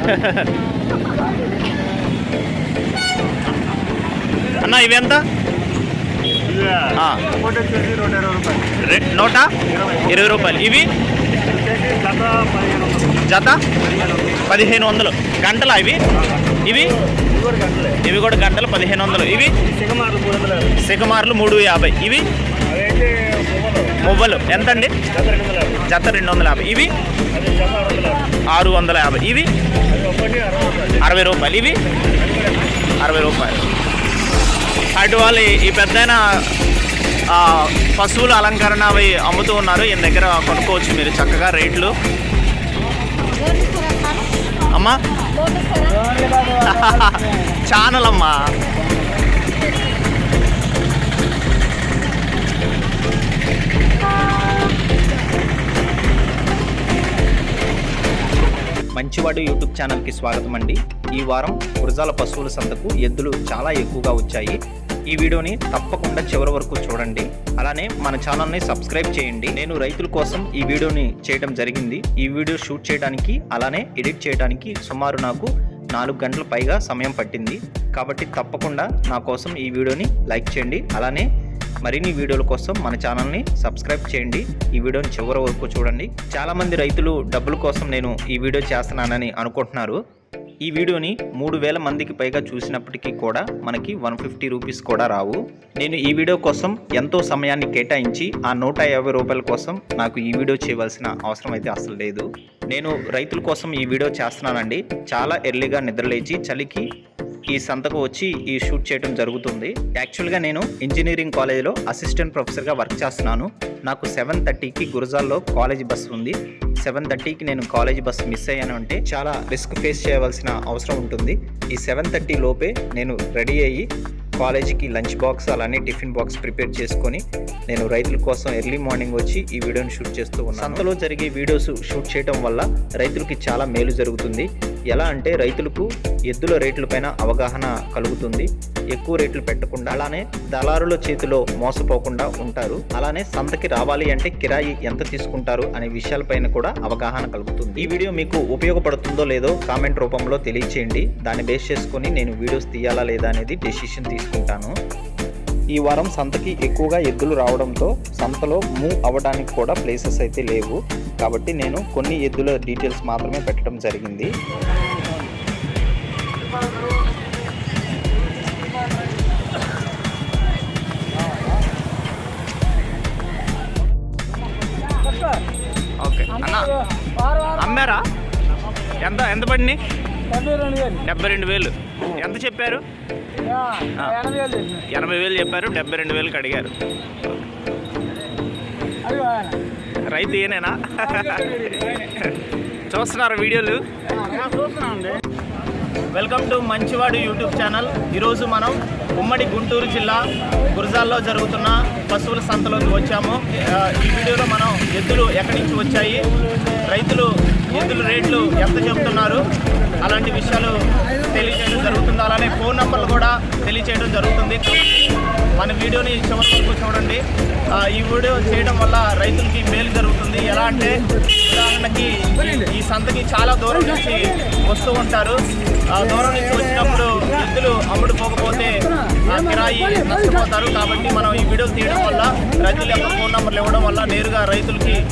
అన్న ఇవి ఎంత? నూట ఇరవై రూపాయలు. ఇవి? జత పదిహేను వందలు. గంటలా ఇవి? ఇవి? ఇవి కూడా గంటలు. పదిహేను వందలు. ఇవి? సిగమార్లు మూడు యాభై. ఇవి? మువ్వలు ఎంతండి? జత రెండు వందల యాభై. ఇవి? ఆరు వందల యాభై. ఇవి? అరవై రూపాయలు. ఇవి? అరవై రూపాయలు. అటు వాళ్ళు ఈ పెద్దయిన పశువుల అలంకరణ అవి అమ్ముతూ ఉన్నారు. ఈయన దగ్గర కొనుక్కోవచ్చు మీరు చక్కగా రేట్లు. అమ్మా. ఛానల్ అమ్మా. మంచివాడు యూట్యూబ్ ఛానల్కి స్వాగతం అండి. ఈ వారం గురజాల పశువుల సంతకు ఎద్దులు చాలా ఎక్కువగా వచ్చాయి. ఈ వీడియోని తప్పకుండా చివరి వరకు చూడండి. అలానే మన ఛానల్ని సబ్స్క్రైబ్ చేయండి. నేను రైతుల కోసం ఈ వీడియోని చేయడం జరిగింది. ఈ వీడియో షూట్ చేయడానికి అలానే ఎడిట్ చేయడానికి సుమారు నాకు నాలుగు గంటల పైగా సమయం పట్టింది. కాబట్టి తప్పకుండా నా కోసం ఈ వీడియోని లైక్ చేయండి. అలానే మరిన్ని వీడియోల కోసం మన ఛానల్ని సబ్స్క్రైబ్ చేయండి. ఈ వీడియోని చివరి వరకు చూడండి. చాలామంది రైతులు డబ్బుల కోసం నేను ఈ వీడియో చేస్తున్నానని అనుకుంటున్నారు. ఈ వీడియోని మూడు వేల మందికి పైగా చూసినప్పటికీ కూడా మనకి వన్ ఫిఫ్టీ రూపీస్ కూడా రావు. నేను ఈ వీడియో కోసం ఎంతో సమయాన్ని కేటాయించి ఆ నూట యాభై రూపాయల కోసం నాకు ఈ వీడియో చేయవలసిన అవసరం అయితే అసలు లేదు. నేను రైతుల కోసం ఈ వీడియో చేస్తున్నానండి. చాలా ఎర్లీగా నిద్రలేచి చలికి ఈ సంతకు వచ్చి ఈ షూట్ చేయడం జరుగుతుంది. యాక్చువల్గా నేను ఇంజనీరింగ్ కాలేజీలో అసిస్టెంట్ ప్రొఫెసర్గా వర్క్ చేస్తున్నాను. నాకు సెవెన్ థర్టీకి గురజాల్లో కాలేజ్ బస్ ఉంది. సెవెన్ థర్టీకి నేను కాలేజ్ బస్ మిస్ అయ్యాను అంటే చాలా రిస్క్ ఫేస్ చేయవలసిన అవసరం ఉంటుంది. ఈ సెవెన్ థర్టీ లోపే నేను రెడీ అయ్యి కాలేజీకి లంచ్ బాక్స్ అలానే టిఫిన్ బాక్స్ ప్రిపేర్ చేసుకొని నేను రైతుల కోసం ఎర్లీ మార్నింగ్ వచ్చి ఈ వీడియోని షూట్ చేస్తూ ఉన్నాను. సంతలో జరిగే వీడియోస్ షూట్ చేయడం వల్ల రైతులకి చాలా మేలు జరుగుతుంది. ఎలా అంటే రైతులకు ఎద్దుల రేట్లపైన అవగాహన కలుగుతుంది. ఎక్కువ రేట్లు పెట్టకుండా అలానే దళారుల చేతిలో మోసపోకుండా ఉంటారు. అలానే సంతకి రావాలి అంటే కిరాయి ఎంత తీసుకుంటారు అనే విషయాలపైన కూడా అవగాహన కలుగుతుంది. ఈ వీడియో మీకు ఉపయోగపడుతుందో లేదో కామెంట్ రూపంలో తెలియచేయండి. దాన్ని బేస్ చేసుకొని నేను వీడియోస్ తీయాలా లేదా అనేది డెసిషన్ తీసుకుంటాను. ఈ వారం సంతకి ఎక్కువగా ఎద్దులు రావడంతో సంతలో మూవ్ అవ్వడానికి కూడా ప్లేసెస్ అయితే లేవు. కాబట్టి నేను కొన్ని ఎద్దుల డీటెయిల్స్ మాత్రమే పెట్టడం జరిగింది. ఓకే. అన్న అమ్మారా? ఎంత ఎంత పడినాయి? డెబ్బై రెండు వేలు. ఎంత చెప్పారు? ఎనభై వేలు చెప్పారు డెబ్బై రెండు వేలకు అడిగారు. రైతు ఏనేనా చూస్తున్నారు వీడియోలు? Welcome to Manchivadu YouTube channel. ఈరోజు మనం ఉమ్మడి గుంటూరు జిల్లా గురజాల్లో జరుగుతున్న పశువుల సంతలోకి వచ్చాము. ఈ వీడియోలో మనం ఎద్దులు ఎక్కడి నుంచి వచ్చాయి? రైతులు ఎద్దుల రేట్లు ఎంత చెబుతున్నారు అలాంటి విషయాలు తెలియజేయడం జరుగుతుంది. అలానే ఫోన్ నెంబర్లు కూడా తెలియజేయడం జరుగుతుంది. మన వీడియోని చివరి వరకు చూడండి. ఈ వీడియో చేయడం వల్ల రైతులకి మేలు జరుగుతుంది. ఎలా అంటే ఉదాహరణకి ఈ- సంతకి చాలా దూరం నుంచి వస్తూ ఉంటారు. ఆ దూరం నుంచి వచ్చినప్పుడు ఎద్దులు అమ్ముడుకోకపోతే కిరాయి నష్టపోతారు. కాబట్టి మనం ఈ వీడియో తీయడం వల్ల రైతుల యొక్క ఫోన్ నెంబర్లు ఇవ్వడం వల్ల నేరుగా రైతులకి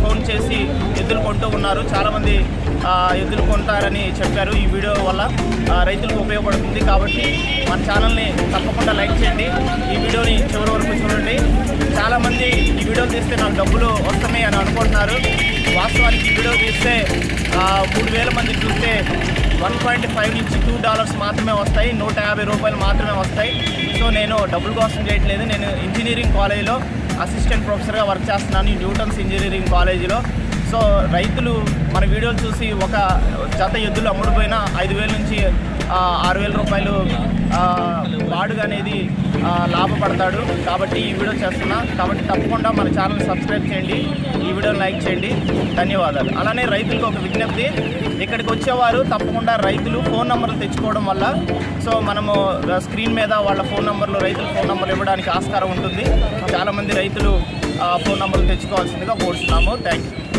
ఫోన్ చేసి ఎద్దులు కొంటూ ఉన్నారు. చాలామంది ఎద్దులు కొంటారని చెప్పారు ఈ వీడియో వల్ల. రైతులకు ఉపయోగపడుతుంది కాబట్టి మన ఛానల్ని తప్పకుండా లైక్ చేయండి. ఈ వీడియోని చివరి వరకు చూడండి. చాలామంది ఈ వీడియో తీస్తే నాకు డబ్బులు వస్తున్నాయి అని అనుకుంటున్నారు. వాస్తవానికి ఈ వీడియో తీస్తే మూడు వేల మంది చూస్తే వన్ పాయింట్ ఫైవ్ నుంచి టూ డాలర్స్ మాత్రమే వస్తాయి. నూట యాభై రూపాయలు మాత్రమే వస్తాయి. సో నేను డబ్బుల కోసం చేయట్లేదు. నేను ఇంజనీరింగ్ కాలేజీలో అసిస్టెంట్ ప్రొఫెసర్గా వర్క్ చేస్తున్నాను న్యూటన్స్ ఇంజనీరింగ్ కాలేజీలో సో రైతులు మన వీడియోలు చూసి ఒక జత ఎద్దులు అమ్ముడుపోయిన ఐదు వేల నుంచి ఆరు వేల రూపాయలు వాడుగా అనేది లాభపడతాడు. కాబట్టి ఈ వీడియో చేస్తున్నా. కాబట్టి తప్పకుండా మన ఛానల్ సబ్స్క్రైబ్ చేయండి. ఈ వీడియోని లైక్ చేయండి. ధన్యవాదాలు. అలానే రైతులకు ఒక విజ్ఞప్తి. ఇక్కడికి వచ్చేవారు తప్పకుండా రైతులు ఫోన్ నెంబర్లు తెచ్చుకోవడం వల్ల సో మనము స్క్రీన్ మీద వాళ్ళ ఫోన్ నెంబర్లు రైతుల ఫోన్ నెంబర్లు ఇవ్వడానికి ఆస్కారం ఉంటుంది. చాలామంది రైతులు ఫోన్ నెంబర్లు తెచ్చుకోవాల్సిందిగా కోరుతున్నాము థ్యాంక్ యూ.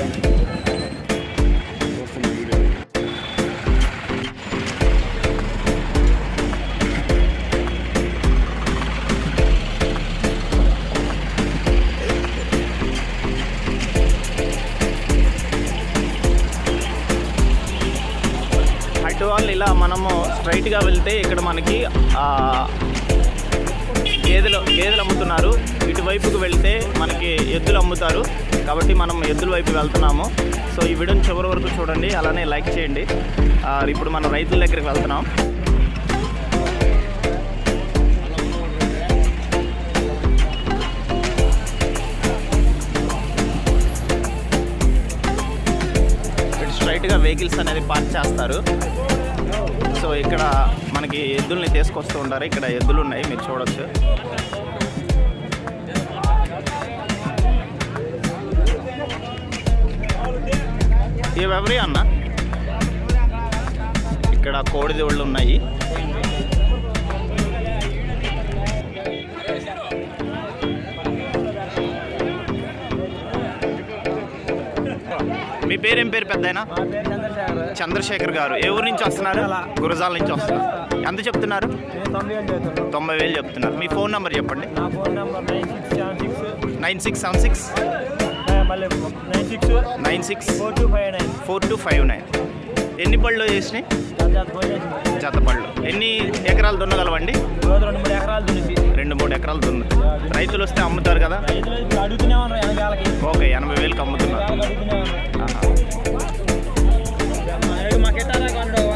మనము స్ట్రైట్గా వెళ్తే ఇక్కడ మనకి గేదెలు గేదెలు అమ్ముతున్నారు. ఇటువైపుకు వెళ్తే మనకి ఎద్దులు అమ్ముతారు. కాబట్టి మనం ఎద్దుల వైపు వెళ్తున్నాము. సో ఈ వీడియోని చివరి వరకు చూడండి. అలానే లైక్ చేయండి. ఇప్పుడు మనం రైతుల దగ్గరికి వెళ్తున్నాం. ఇటు స్ట్రైట్గా వెహికల్స్ అనేది పార్క్ చేస్తారు. ఇక్కడ మనకి ఎద్దుల్ని తీసుకొస్తూ ఉంటారు. ఇక్కడ ఎద్దులు ఉన్నాయి మీరు చూడొచ్చు. ఇవెవరి అన్న? ఇక్కడ కోడిదేవుళ్ళు ఉన్నాయి. మీ పేరేం పేరు పేరు చంద్రశేఖర్ చంద్రశేఖర్ గారు. ఏ ఊరు నుంచి వస్తున్నారు? గురజాల నుంచి వస్తున్నారు. ఎంత చెప్తున్నారు? తొంభై వేలు చెప్తున్నారు. మీ ఫోన్ నెంబర్ చెప్పండి. నా phone number nine six seven six. Nine six. Nine six. Four two five nine. Four two five nine. ఎన్ని పళ్ళు చేసినాయి జత పళ్ళు ఎన్ని ఎకరాలు దున్నగలవండి? రెండు మూడు ఎకరాలు దున్నింది రెండు మూడు ఎకరాలు దున్న. రైతులు వస్తే అమ్ముతారు కదా? అడుగుతూనే ఉన్నారు ఓకే ఎనభై వేలకు అమ్ముతున్నారు. ఎనకాలకి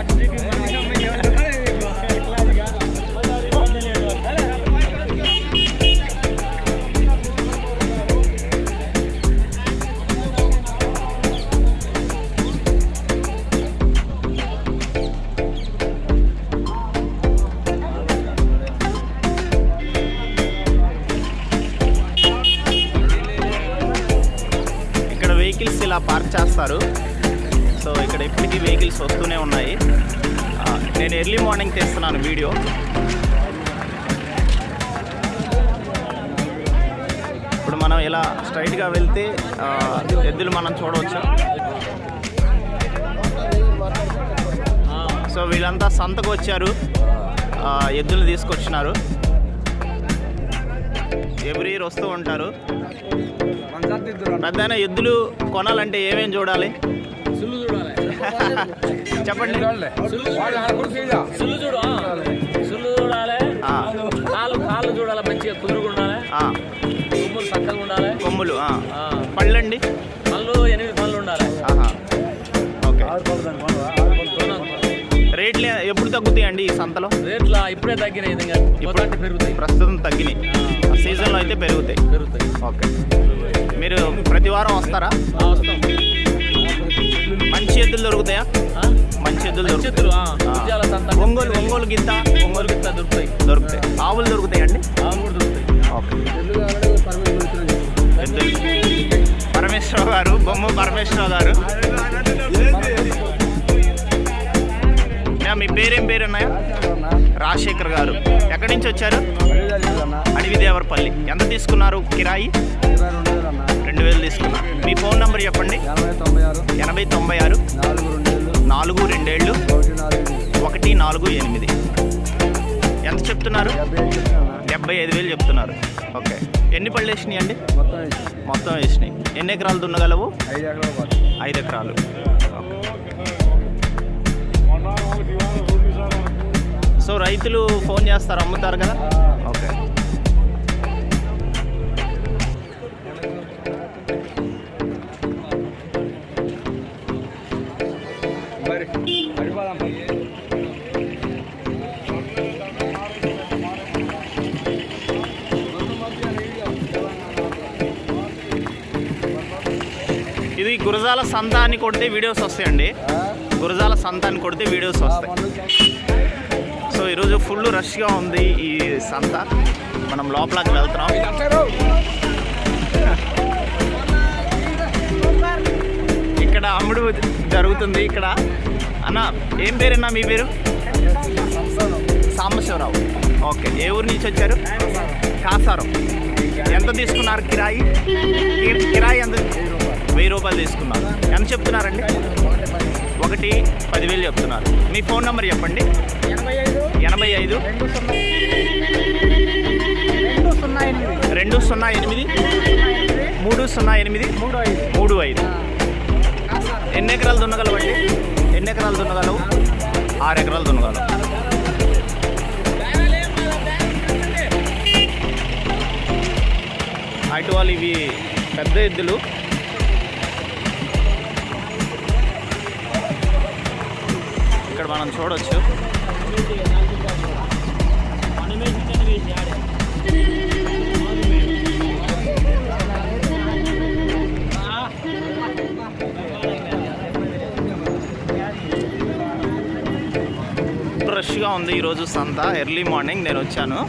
ఇలా పార్క్ చేస్తారు. సో ఇక్కడ ఇప్పటికీ వెహికల్స్ వస్తూనే ఉన్నాయి. నేను ఎర్లీ మార్నింగ్ తీస్తున్నాను వీడియో ఇప్పుడు మనం ఇలా స్ట్రైట్గా వెళ్తే ఎద్దులు మనం చూడవచ్చు. సో వీళ్ళంతా సంతకు వచ్చారు. ఎద్దులు తీసుకొచ్చినారు. ఎవ్రీ ఇయర్ వస్తూ ఉంటారు. పెద్ద ఎద్దులు కొనాలంటే ఏమేం చూడాలి? చెప్పండి. సుల్లు చూడు. సుల్లు చూడాలి. ఆ, కాళ్ళు కాళ్ళు చూడాలి మంచిగా కుదురుగా ఉండాలి. ఆ, కొమ్ములు చక్కగా ఉండాలి. కొమ్ములు. పళ్ళండి. పళ్ళు ఎనిమిది పళ్ళు ఉండాలి. ఆహా. ఓకే. కొన- రేట్లు ఎప్పుడు తగ్గుతాయండి ఈ సంతలో? రేట్ల ఇప్పుడే తగ్గినాయి పెరుగుతాయి. ప్రస్తుతం తగ్గినాయి. ఆ. సీజన్లో అయితే పెరుగుతాయి. పెరుగుతాయి. ఓకే. మీరు ప్రతి వారం వస్తారా? మంచి ఎద్దులు దొరుకుతాయా? మంచి ఎద్దులు దొరుకుతాయి? ఒంగోలు ఒంగోలు గిత్త? ఒంగోలు గిత్త దొరుకుతాయి. దొరుకుతాయి. ఆవులు దొరుకుతాయండి? ఆవులు కూడా దొరుకుతాయి. ఓకే. ఎద్దులు పరమేశ్వరరావు గారు బొమ్మ పరమేశ్వరరావు గారు. మీ పేరేం పేరు అన్నాయా రాజశేఖర్ గారు. ఎక్కడి నుంచి వచ్చారు? అడవి దేవరపల్లి ఎంత తీసుకున్నారు? కిరాయి రెండు వేలు తీసుకున్నా. మీ ఫోన్ నెంబర్ చెప్పండి? ఎనభై తొంభై ఆరు నాలుగు రెండేళ్ళు ఒకటి నాలుగు ఎనిమిది. ఎంత చెప్తున్నారు? డెబ్బై ఐదు వేలు చెప్తున్నారు. ఓకే. ఎన్ని పళ్ళు వేసినాయి అండి? మొత్తం వేసినాయి. ఎన్ని ఎకరాలు దున్నగలవు? ఐదు ఎకరాలు సో రైతులు ఫోన్ చేస్తారు అమ్ముతారు కదా? గురజాల సంత అని కొడితే వీడియోస్ వస్తాయండి. గురజాల సంత అని కొడితే వీడియోస్ వస్తాయి. సో ఈరోజు ఫుల్ రష్గా ఉంది ఈ సంత. మనం లోపలికి వెళ్తున్నాం. ఇక్కడ అమ్ముడు జరుగుతుంది ఇక్కడ. అన్న ఏం పేరన్నా మీ పేరు? సాంబశివరావు. ఓకే ఏ ఊరు నుంచి వచ్చారు? కాసారం. ఎంత తీసుకున్నారు కిరాయి? కిరాయి ఎంత రూపాయలు తీసుకున్నారు. ఎంత చెప్తున్నారండి? ఒకటి పదివేలు చెప్తున్నారు. మీ ఫోన్ నెంబర్ చెప్పండి. ఎనభై ఐదు రెండు సున్నా రెండు సున్నా ఎనిమిది మూడు సున్నా ఎనిమిది మూడు ఐదు మూడు ఐదు. ఎన్ని ఎకరాలు దున్నగలవండి? ఎన్ని ఎకరాలు దున్నగలవు? ఆరు ఎకరాలు దున్నగలవు. అటు వాళ్ళు ఇవి పెద్ద ఎద్దులు. మనం చూడొచ్చు. ఫ్రెష్గా ఉంది ఈరోజు సంత. ఎర్లీ మార్నింగ్ నేను వచ్చాను.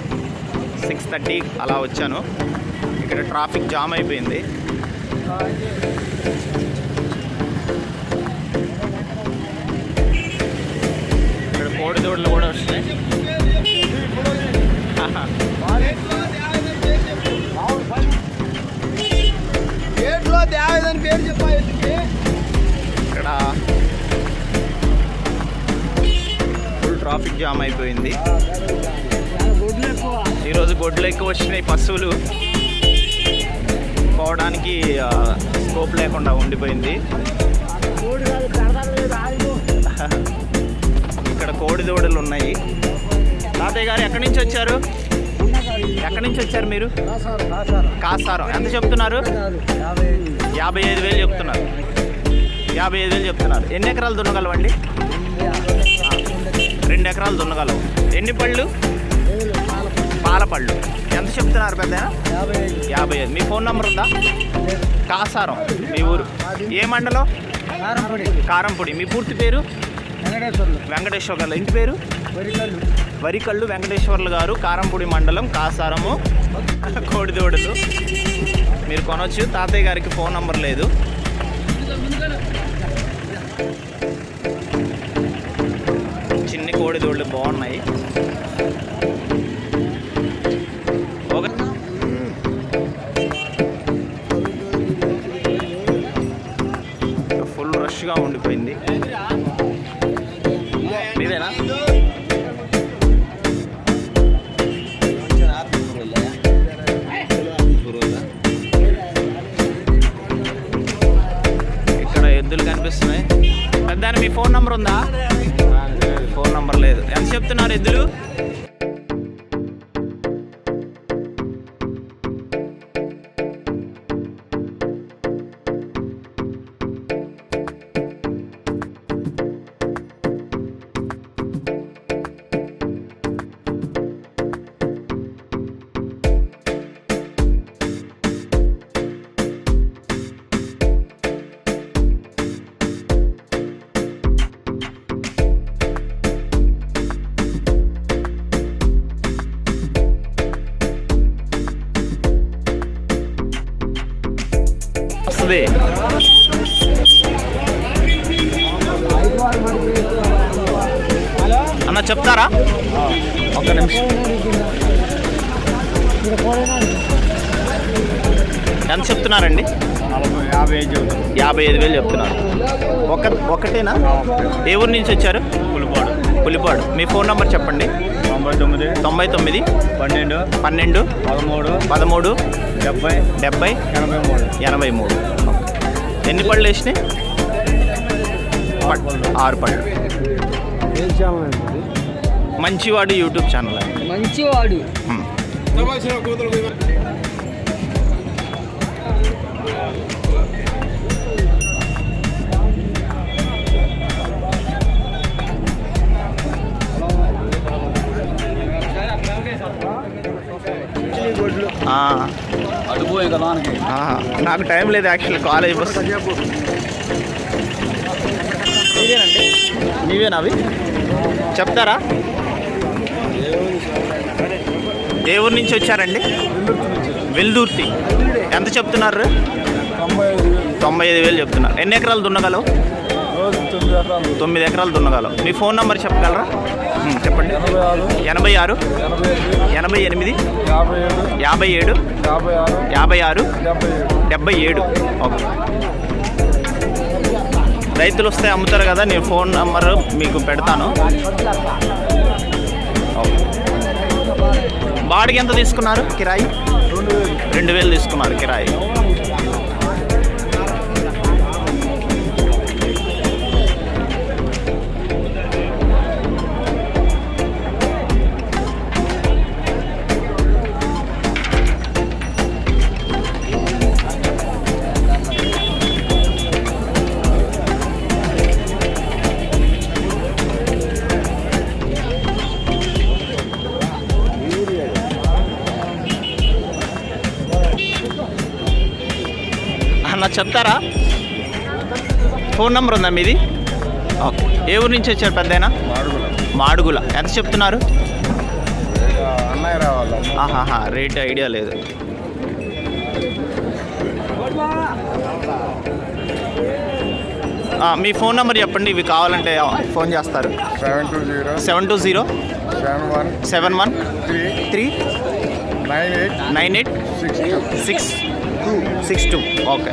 సిక్స్ థర్టీ అలా వచ్చాను. ఇక్కడ ట్రాఫిక్ జామ్ అయిపోయింది. కోడి దూడలు కూడా వస్తున్నాయి. ఇక్కడ ఫుల్ ట్రాఫిక్ జామ్ అయిపోయింది. ఈరోజు గొడ్లు ఎక్కువ వచ్చినాయి పశువులు. పోవడానికి స్కోప్ లేకుండా ఉండిపోయింది. కోడిదూడలు ఉన్నాయి. తాతయ్య గారు ఎక్కడి నుంచి వచ్చారు? ఎక్కడి నుంచి వచ్చారు మీరు? కాసారం. ఎంత చెప్తున్నారు? యాభై ఐదు వేలు చెప్తున్నారు. యాభై ఐదు వేలు చెప్తున్నారు. ఎన్ని ఎకరాలు దున్నగలవండి? రెండు ఎకరాలు దున్నగలవు ఎన్ని పళ్ళు? పాలపళ్ళు. ఎంత చెప్తున్నారు పెద్ద? యాభై ఐదు. మీ ఫోన్ నెంబర్ ఉందా? కాసారం. మీ ఊరు. ఏ మండలం? కారంపొడి. మీ పూర్తి పేరు? వెంకటేశ్వర గారు. ఇంటి పేరు? వరికల్లు. వెంకటేశ్వర్లు గారు కారంపొడి మండలం కాసారము కోడిదోడులు. మీరు కొనవచ్చు తాతయ్య గారికి ఫోన్ నంబర్ లేదు. చిన్ని కోడిదోళ్ళు బాగున్నాయి. ఫుల్ రష్గా ఉండిపోయింది. అన్న చెప్తారా? ఒక్క నిమిషం. ఎంత చెప్తున్నారండి? యాభై ఐదు యాభై ఐదు వేలు చెప్తున్నారు. ఒక ఒకటేనా? ఏ ఊరు నుంచి వచ్చారు? పులిపాడు. పులిపాడు. మీ ఫోన్ నెంబర్ చెప్పండి. తొంభై తొమ్మిది తొంభై తొమ్మిది పన్నెండు పన్నెండు పదమూడు పదమూడు డెబ్బై డెబ్బై ఎనభై మూడు. ఎనభై మూడు. ఎన్ని పళ్ళు వేసినాయి? ఆరు పళ్ళు. మంచివాడు యూట్యూబ్ ఛానల్. అండి మంచివాడు. ఆ, అడిపోయి కదా ఆ, నాకు టైం లేదు యాక్చువల్లీ కాలేజ్ బస్. మీవేనండి మీవేనా అవి? చెప్తారా? ఏ ఊరు నుంచి వచ్చారండి. వెల్దూర్తి. ఎంత చెప్తున్నారు? తొంభై ఐదు వేలు చెప్తున్నారు. ఎన్ని ఎకరాలు దున్నగలవు? తొమ్మిది ఎకరాలు దున్నగలవు. మీ ఫోన్ నెంబర్ చెప్పగలరా? చెప్పండి. ఎనభై ఆరు ఎనభై ఎనిమిది యాభై ఏడు యాభై ఆరు డెబ్బై ఏడు. ఓకే. రైతులు వస్తే అమ్ముతారు కదా నేను ఫోన్ నెంబర్ మీకు పెడతాను. బాడికి ఎంత తీసుకున్నారు? కిరాయి? రెండు వేలు తీసుకున్నారు కిరాయి. చెప్తారా? ఫోన్ నెంబర్ ఉందా మీది? ఓకే. ఏ ఊరు నుంచి వచ్చారు పెద్దయినా? మాడుగుల. మాడుగుల. ఎంత చెప్తున్నారు? ఆహాహా రేట్ ఐడియా లేదు. మీ ఫోన్ నెంబర్ చెప్పండి ఇవి కావాలంటే ఫోన్ చేస్తారు. Seven two zero. Seven two zero. Seven one. Seven one. Three. Three. Nine eight. Nine eight. Six six. Two six two. Okay.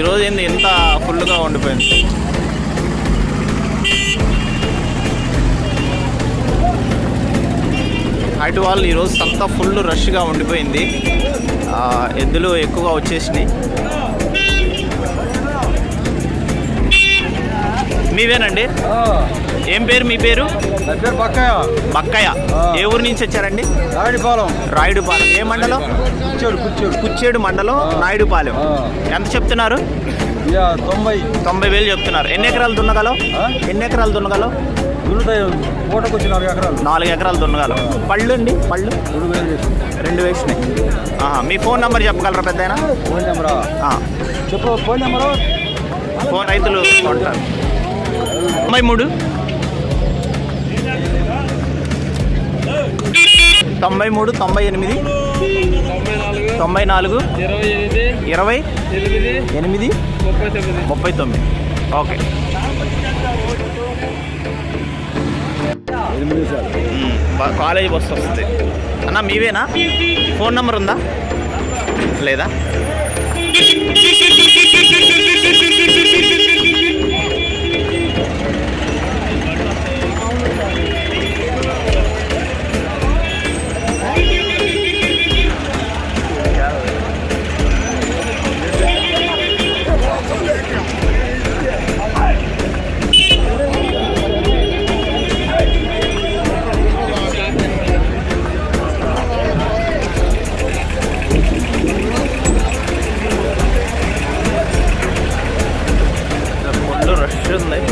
ఈరోజు ఏంది ఎంత ఫుల్గా ఉండిపోయింది? అటు వాళ్ళు ఈరోజు అంతా ఫుల్ రష్గా ఉండిపోయింది. ఎద్దులు ఎక్కువగా వచ్చేసినాయి. మీవేనండి? ఏం పేరు మీ పేరు? పక్కయ్య బక్కయ్య. ఏ ఊరు నుంచి వచ్చారండి? రాడిపాలెం రాయుడుపాలెం. ఏ మండలం? కుచ్చేడు మండలం నాయుడుపాలెం ఎంత చెప్తున్నారు? తొంభై. తొంభై వేలు చెప్తున్నారు. ఎన్ని ఎకరాలు దున్నగలవు? ఎన్ని ఎకరాలు దున్నగలవు నాలుగు ఎకరాలు. నాలుగు ఎకరాలు పళ్ళు అండి? పళ్ళు? రెండు వేలు రెండు వేసినాయి. మీ ఫోన్ నెంబర్ చెప్పగలరా పెద్ద ఫోన్ నెంబరా? చెప్పు ఫోన్ నెంబరు? ఫోన్ రైతులు కొంటారు. తొంభై మూడు. తొంభై మూడు తొంభై ఎనిమిది తొంభై నాలుగు ఇరవై ఎనిమిది ముప్పై తొమ్మిది. ఓకే. కాలేజీ బస్సు వస్తుంది. అన్న మీవేనా? ఫోన్ నెంబర్ ఉందా? లేదా? ఫుల్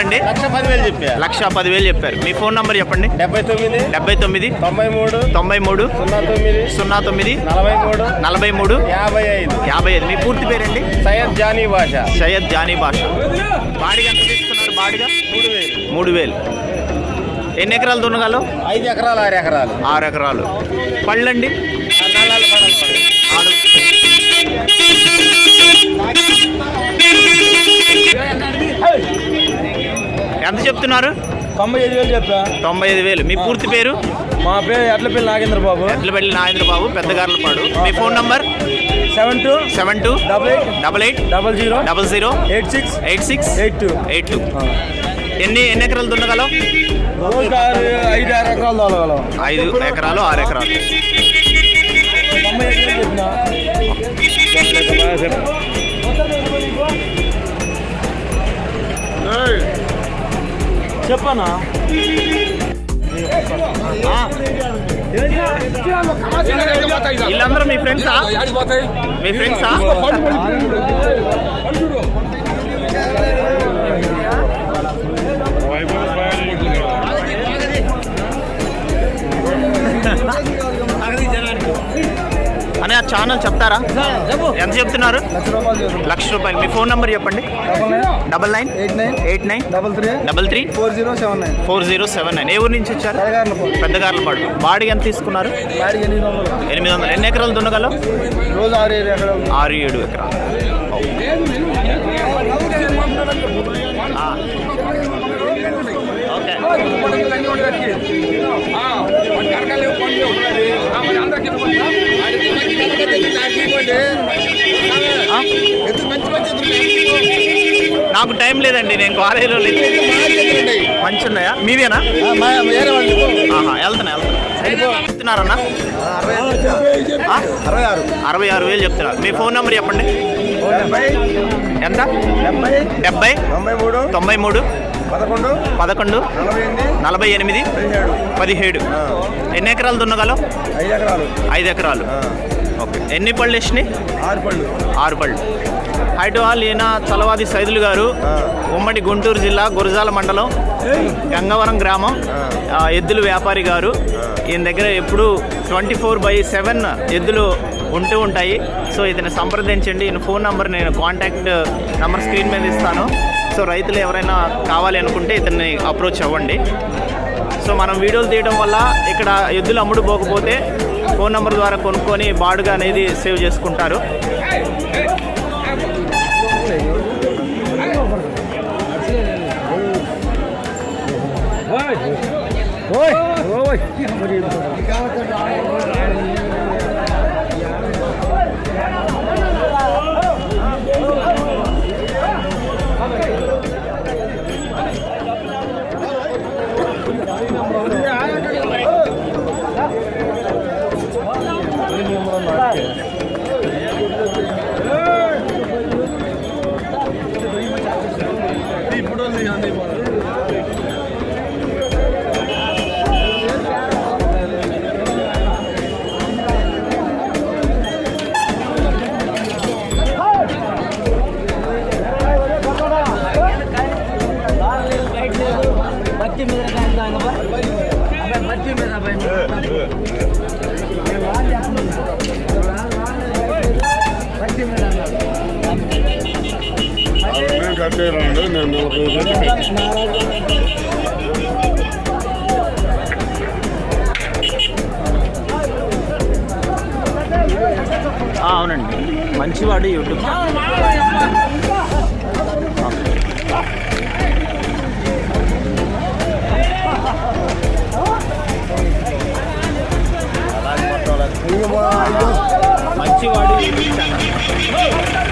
చెప్తున్నారండి లక్ష పదివేలు చెప్పారు. మీ ఫోన్ నంబర్ చెప్పండి. డెబ్బై తొమ్మిది డెబ్బై తొమ్మిది తొంభై మూడు తొంభై మూడు సున్నా తొమ్మిది సున్నా తొమ్మిది నలభై మూడు నలభై మూడు యాభై ఐదు. యాభై ఐదు. మీ పూర్తి పేరండి సయ్యద్ జానీ భాష. సయ్యద్ జానీ భాష. బాడిగ ఎంత తీసుకున్నారు? బాడిగ? మూడు వేలు. మూడు వేలు. ఎన్ని ఎకరాలు దున్నగలవు? ఐదు ఎకరాలు ఆరు ఎకరాలు. ఆరు ఎకరాలు. పళ్ళండి? చెప్తున్నారు తొంభై ఐదు వేలు చెప్పా. తొంభై ఐదు వేలు. మీ పూర్తి పేరు? మా పేరు ఎట్లపల్లి నాగేంద్ర బాబు ఎడ్లబెల్లి నాగేంద్ర బాబు పెద్దగార్లపాడు మీ phone number? Seven two seven two double eight double eight double zero double zero eight six eight six eight two. Eight two. ఎన్ని ఎన్ని ఎకరాలు దున్నగలవు ఐదు ఆరు ఎకరాలు ఐదు ఎకరాలు ఆరు ఎకరాలు. చెప్పిన. వీళ్ళందరూ మీ ఫ్రెండ్సా? మీ ఫ్రెండ్సా? ఛానల్ చెప్తారా? ఎంత చెప్తున్నారు? లక్ష రూపాయలు మీ ఫోన్ నెంబర్ చెప్పండి. Double nine eight nine eight nine double three double three four zero seven nine four zero seven nine. ఏ ఊరు నుంచి వచ్చారు? పెద్దగార్లపాడు. బాడీ ఎంత తీసుకున్నారు? ఎనిమిది వందలు. ఎన్ని ఎకరాలు దున్నగలవు రోజు ఆరు ఏడు ఎకరాలు. ఆరు ఏడు ఎకరాలు. ఓకే. నాకు టైం లేదండి నేను కాలేజీలో లేదు మంచి ఉన్నాయా మీవేనా వెళ్తున్నా వెళ్తున్నా. చెప్తున్నారన్నా? అరవై ఆరు అరవై ఆరు వేలు చెప్తున్నారు. మీ ఫోన్ నెంబర్ చెప్పండి. డెబ్బై ఎంత? డెబ్బై? డెబ్బై తొంభై మూడు? తొంభై మూడు పదకొండు? పదకొండు నలభై ఎనిమిది? పదిహేడు. ఎన్ని ఎకరాలు దున్నగలవు ఐదు ఎకరాలు ఐదు ఎకరాలు. ఓకే ఎన్ని పళ్ళు వేసినాయి? ఆరు పళ్ళు. ఆరు పళ్ళు. హైట్ వాల్ ఈయన చలవాది సైదులు గారు. ఉమ్మడి గుంటూరు జిల్లా గురజాల మండలం గంగవరం గ్రామం ఎద్దుల వ్యాపారి గారు. ఈయన దగ్గర ఎప్పుడు ట్వంటీ ఫోర్ బై సెవెన్ ఎద్దులు ఉంటూ ఉంటాయి. సో ఇతన్ని సంప్రదించండి. ఈయన ఫోన్ నంబర్ నేను కాంటాక్ట్ నెంబర్ స్క్రీన్ మీద ఇస్తాను. సో రైతులు ఎవరైనా కావాలి అనుకుంటే ఇతన్ని అప్రోచ్ అవ్వండి. సో మనం వీడియోలు తీయడం వల్ల ఇక్కడ ఎద్దులు అమ్ముడు పోకపోతే ఫోన్ నెంబర్ ద్వారా కొనుక్కొని బాడుగా అనేది సేవ్ చేసుకుంటారు ఓయ్ ఓయ్ రోజులు ఆ, అవునండి. మంచివాడు యూట్యూబ్ మంచివాడు యూట్యూబ్ ఛానల్.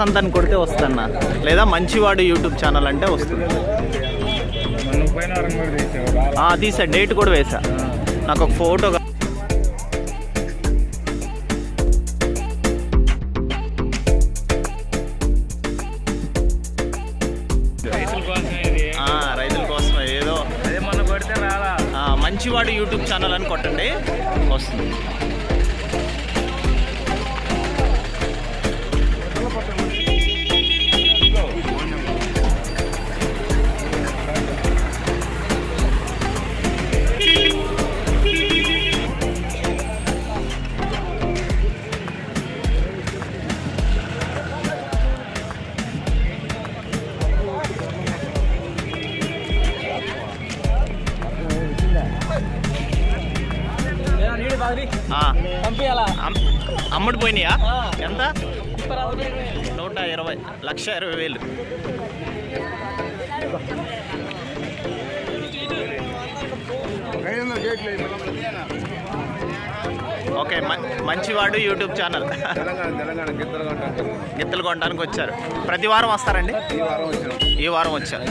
సంతాన్ని కొడితే వస్తన్నా? లేదా మంచివాడు యూట్యూబ్ ఛానల్ అంటే వస్తుంది. తీసా డేట్ కూడా వేసా. నాకు ఒక ఫోటో రైతుల కోసం ఏదో. మంచివాడు యూట్యూబ్ ఛానల్ అని కొట్టండి. వస్తుంది. ఎంత? నూట ఇరవై. లక్ష ఇరవై వేలు. ఓకే మ- మంచివాడు యూట్యూబ్ ఛానల్. గిత్తలు కొనడానికి వచ్చారు. ప్రతి వారం వస్తారండి? ఈ వారం వచ్చారు.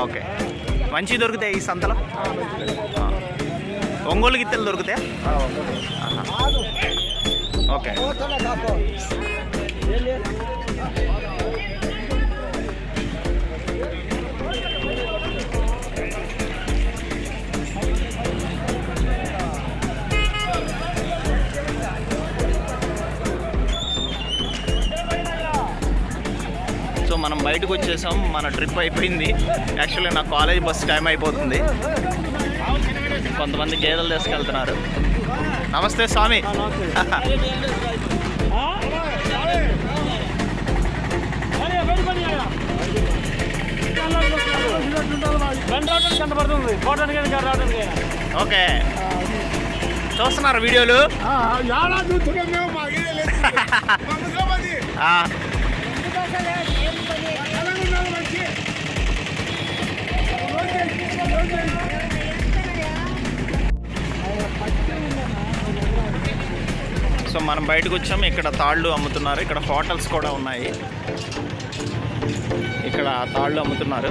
ఓకే. మంచి దొరుకుతాయి ఈ సంతలో. ఒంగోలు గిత్తలు దొరుకుతాయి? ఓకే. సో మనం బయటకు వచ్చేసాం. మన ట్రిప్ అయిపోయింది. యాక్చువల్లీ నా కాలేజ్ బస్ టైం అయిపోతుంది. కొంతమంది గేదెలు తీసుకెళ్తున్నారు. నమస్తే స్వామి. ఎంత పడుతుంది ఓకే. చూస్తున్నారు వీడియోలు? Thank you. సో మనం బయటకు వచ్చాము. ఇక్కడ తాళ్ళు అమ్ముతున్నారు. ఇక్కడ హోటల్స్ కూడా ఉన్నాయి. ఇక్కడ తాళ్ళు అమ్ముతున్నారు.